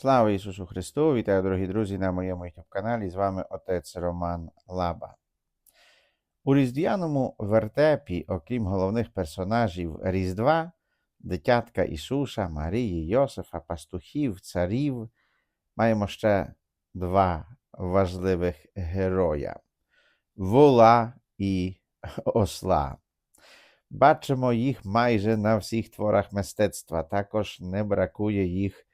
Слава Ісусу Христу! Вітаю, дорогі друзі, на моєму youtube каналі. З вами отець Роман Лаба. У різдвяному вертепі, окрім головних персонажів Різдва, дитятка Ісуса, Марії, Йосифа, пастухів, царів, маємо ще два важливих героя вола і осла. Бачимо їх майже на всіх творах мистецтва, також не бракує їх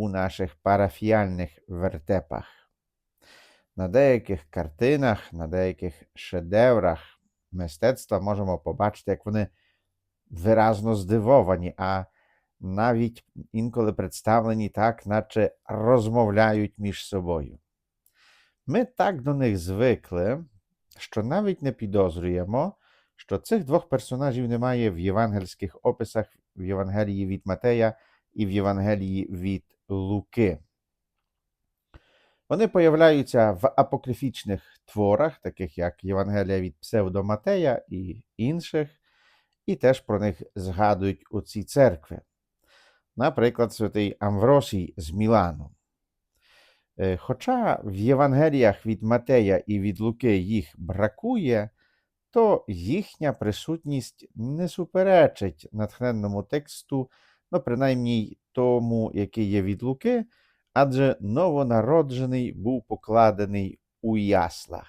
у наших парафіальних вертепах. На деяких картинах, на деяких шедеврах мистецтва можемо побачити, як вони виразно здивовані, а навіть інколи представлені так, наче розмовляють між собою. Ми так до них звикли, що навіть не підозрюємо, що цих двох персонажів немає в євангельських описах в Євангелії від Матея і в Євангелії від Луки. Вони появляються в апокрифічних творах, таких як Євангелія від Псевдоматея і інших, і теж про них згадують у цій церкви. Наприклад, святий Амвросій з Мілану. Е, Хоча в Євангеліях від Матея і від Луки їх бракує, то їхня присутність не суперечить натхненному тексту, ну, принаймні тому, який є від Луки, адже новонароджений був покладений у яслах.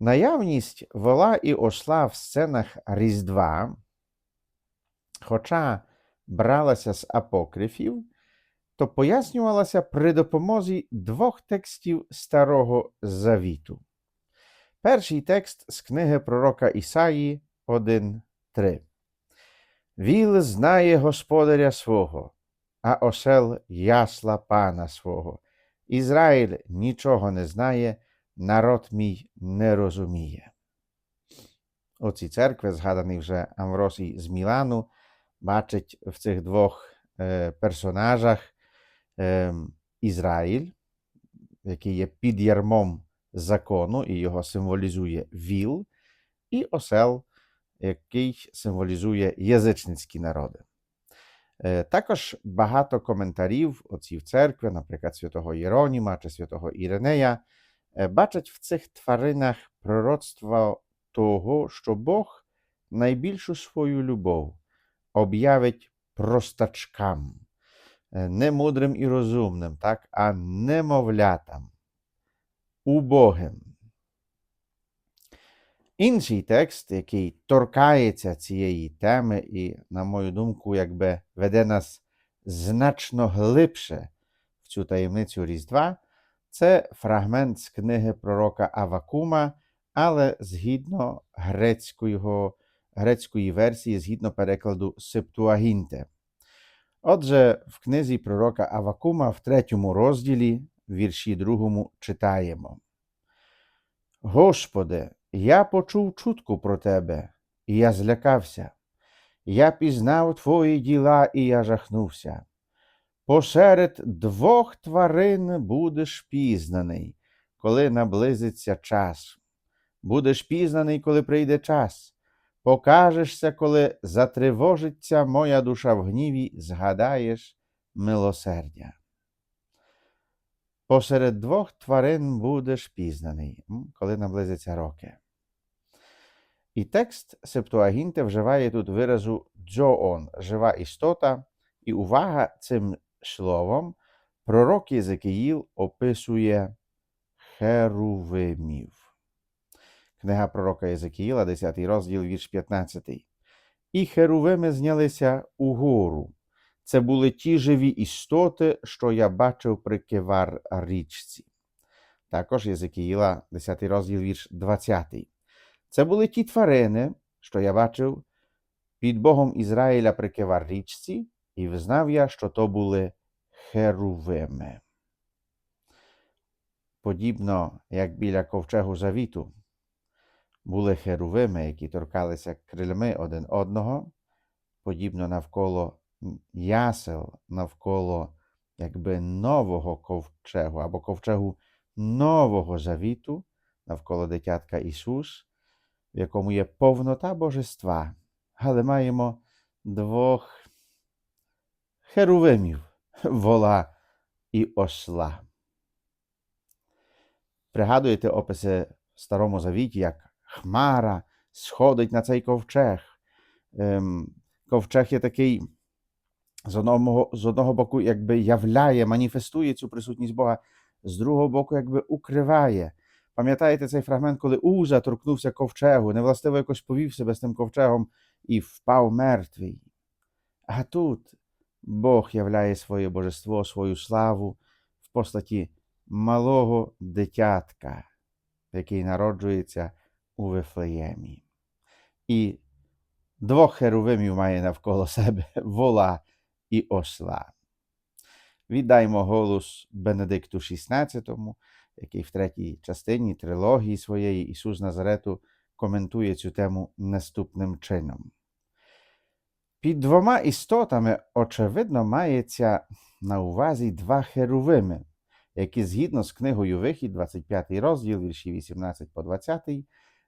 Наявність вола і осла в сценах Різдва, хоча бралася з апокрифів, то пояснювалася при допомозі двох текстів Старого Завіту. Перший текст з книги пророка Ісаї 1.3. Віл знає господаря свого, а осел ясла пана свого. Ізраїль нічого не знає, народ мій не розуміє. У цій церкві, згаданий вже Амвросій з Мілану, бачить в цих двох е, персонажах е, Ізраїль, який є під ярмом закону і його символізує віл, і осел, який символізує язичницькі народи. Е, Також багато коментарів отців церкви, наприклад, святого Єроніма чи святого Іринея, е, бачать в цих тваринах пророцтво того, що Бог найбільшу свою любов об'явить простачкам, е, не мудрим і розумним, так, а немовлятам, убогим. Інший текст, який торкається цієї теми, і, на мою думку, якби веде нас значно глибше в цю таємницю Різдва, це фрагмент з книги пророка Авакума, але згідно грецького, грецької версії, згідно перекладу Септуагінте. Отже, в книзі пророка Авакума в третьому розділі, вірші другому, читаємо. Господи, я почув чутку про тебе, і я злякався. Я пізнав твої діла, і я жахнувся. Посеред двох тварин будеш пізнаний, коли наблизиться час. Будеш пізнаний, коли прийде час. Покажешся, коли затривожиться моя душа в гніві, згадаєш милосердя. Посеред двох тварин будеш пізнаний, коли наблизиться роки. І текст Септуагінте вживає тут виразу джоон, жива істота, і увага цим словом пророк Єзекиїл описує херувимів. Книга пророка Єзекиїла, 10 розділ, вірш 15. І херувими знялися угору. Це були ті живі істоти, що я бачив при кивар річці. Також Єзекіїла, 10 розділ, вірш 20. Це були ті тварини, що я бачив під Богом Ізраїля при кивар річці, і взнав я, що то були херувими. Подібно як біля ковчегу завіту були херувими, які торкалися крильми один одного, подібно навколо ясел навколо якби нового ковчегу або ковчегу нового завіту навколо дитятка Ісус, в якому є повнота божества, але маємо двох херувимів, вола і осла. Пригадуєте описи в Старому Завіті, як Хмара сходить на цей ковчег. Ем, ковчег є такий, з одного, з одного боку, якби являє, маніфестує цю присутність Бога, з другого боку, якби укриває. Пам'ятаєте цей фрагмент, коли Уза торкнувся ковчегу, невластиво якось повів себе з тим ковчегом і впав мертвий. А тут Бог являє своє божество, свою славу в постаті малого дитятка, який народжується у Вифлеємі. І двох херовимів має навколо себе вола і осла. Віддаймо голос Бенедикту XVI, який в третій частині трилогії своєї Ісус Назарету коментує цю тему наступним чином. Під двома істотами, очевидно, мається на увазі два херувими, які згідно з книгою Вихід, 25 розділ, вірші 18 по 20,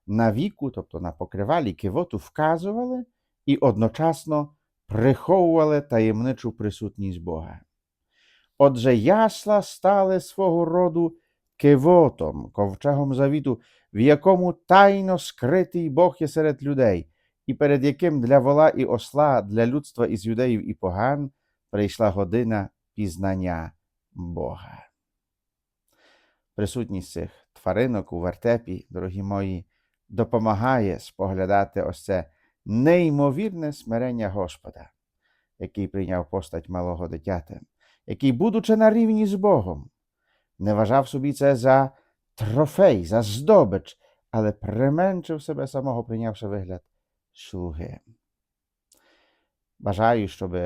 на віку, тобто на покривалі кивоту, вказували і одночасно приховували таємничу присутність Бога. Отже, ясла стали свого роду кивотом, ковчегом завіту, в якому тайно скритий Бог є серед людей, і перед яким для вола і осла, для людства із юдеїв і поган прийшла година пізнання Бога. Присутність цих тваринок у вертепі, дорогі мої, допомагає споглядати ось це неймовірне смирення Господа, який прийняв постать малого дитяти, який, будучи на рівні з Богом, не вважав собі це за трофей, за здобич, але применшив себе самого, прийнявши вигляд слуги. Бажаю, щоб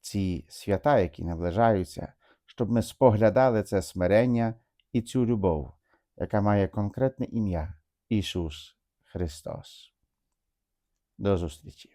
ці свята, які наближаються, щоб ми споглядали це смирення і цю любов, яка має конкретне ім'я Ісус Христос. До зустрічі!